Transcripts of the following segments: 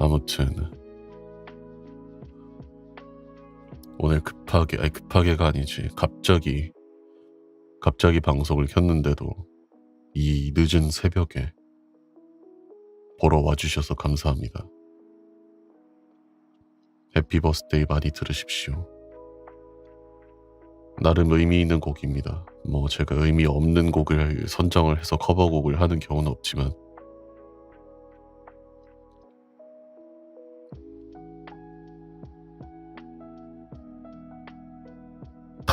아무튼 오늘 급하게 아니 급하게가 아니지 갑자기 갑자기 방송을 켰는데도 이 늦은 새벽에 보러 와주셔서 감사합니다. 해피 버스데이 많이 들으십시오. 나름 의미 있는 곡입니다. 뭐 제가 의미 없는 곡을 선정을 해서 커버곡을 하는 경우는 없지만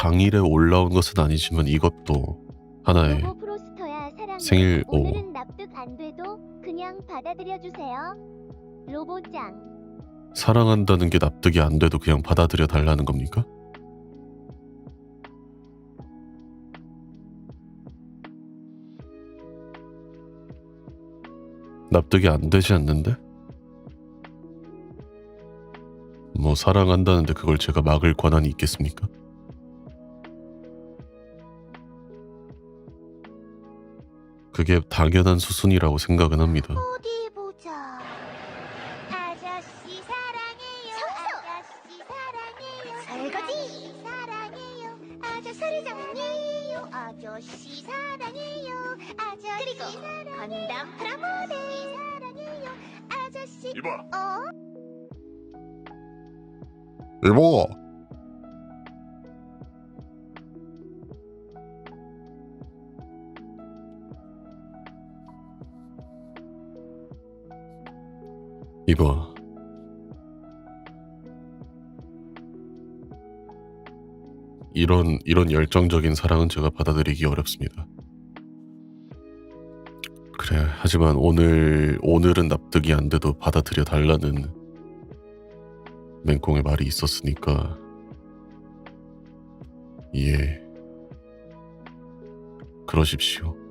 당일에 올라온 것은 아니지만 이것도 하나의 로보 프로스터야 사랑해. 생일 오. 오늘은 납득 안 돼도 그냥 받아들여 주세요. 로보짱. 사랑한다는 게 납득이 안 돼도 그냥 받아들여 달라는 겁니까? 납득이 안 되지 않는데? 뭐 사랑한다는데 그걸 제가 막을 권한이 있겠습니까? 그게 당연한 수순이라고 생각은 합니다. 어디 보자. 아저씨 사랑해요. 아저씨 사랑해요. 설거지 사랑해요. 아저씨 사랑해요. 아저씨 사랑해요. 아저씨 그리고 건담 프라모델 사랑해요. 아저씨 이봐, 어? 이보. 이봐. 이런 이런 열정적인 사랑은 제가 받아들이기 어렵습니다. 그래 하지만 오늘 오늘은 납득이 안 돼도 받아들여 달라는 맹꽁의 말이 있었으니까 예 그러십시오.